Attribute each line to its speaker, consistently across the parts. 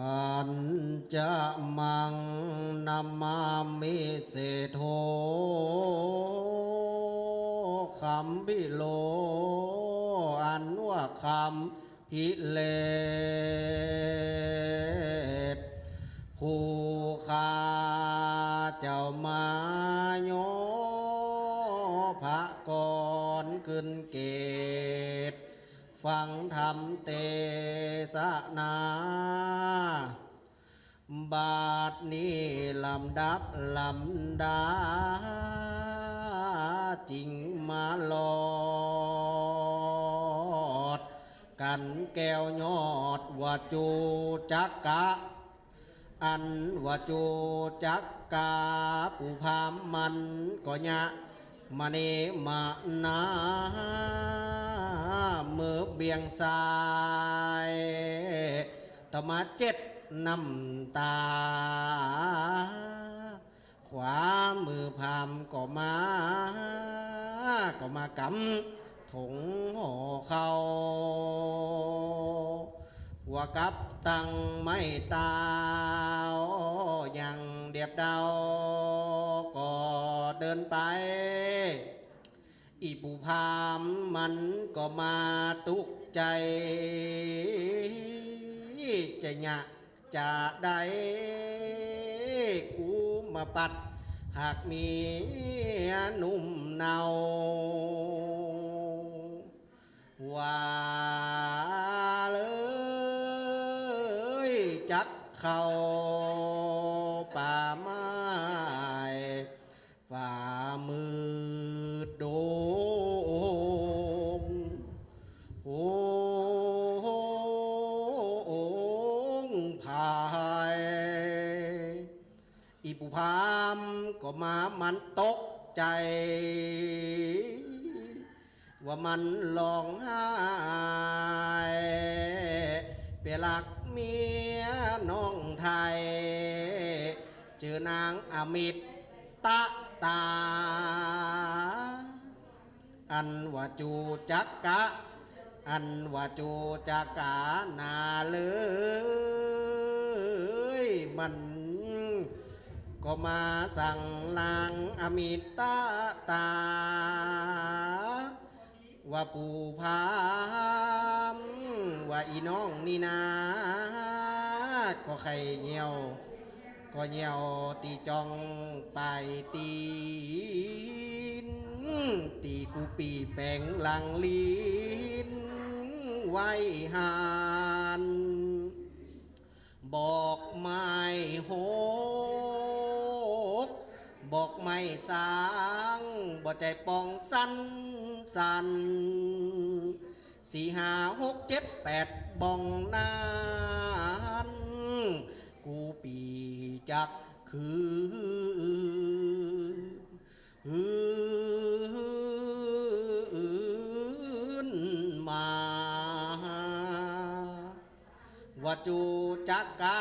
Speaker 1: ปัญจมังนามามิเสโทคำพิโล อันว่าคำพิเลศผู้ขาเจ้ามาโยพระก่อนขึ้นเกต ฟังธรรมเตสนา บาทนี้ลำดับลำดา จริงมาหลอด กันแก้วยอดว่าจูจักกะ อันว่าจูจักกาผู้พามมันก็ยะมาเนมานา เบียงสาย ต่อมาเจ็ดน้ำตา ขวามือพามก็มา ก็มากำถงห่อเขาว่ากับตังไม่ตายังเดียบดาวก็เดินไป อีปูพามมันก็มาตุกใจ จะหยะจะได้กูมาปัด หากมีหนุ่มเนาว่าเลยจักเข้า ก็มามันตกใจ ว่ามันลองไห้เปลักเมียน้องไทย เจอนางอมิตตะตา อันว่าจูจักกะ อันว่าจูจักกานาเลยมัน ก็มาสั่งลางอมิตาตา ว่าปูพามว่าอีน้องนี่นา ก็ใครเหี่ยว ก็เหี่ยวตีจองไปตีนตีกูปีแปงหลังลีนไว้หาน บอกไม่ สางบ่ใจปองสั้นสั้นสี่ห้าหกเจ็ดแปดบองนานกูปีจักคือหืนมาว่าจูจักกะ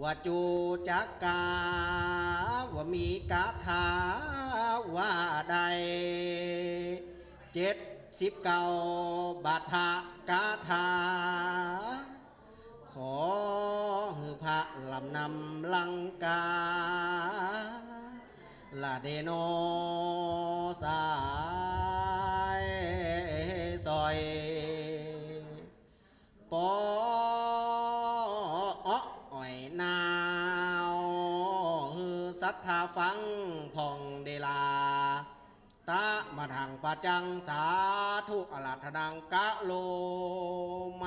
Speaker 1: ว่าจูจักกา มีกาถาว่าใดเจ็ดสิบเก้าบาทะกาถา ขอหือพระลำนำลังกาลาเดโนสา สัทธาฟังผ่องเดลา ตะมาทางปะจังสาธุอรัธนังกะโลมา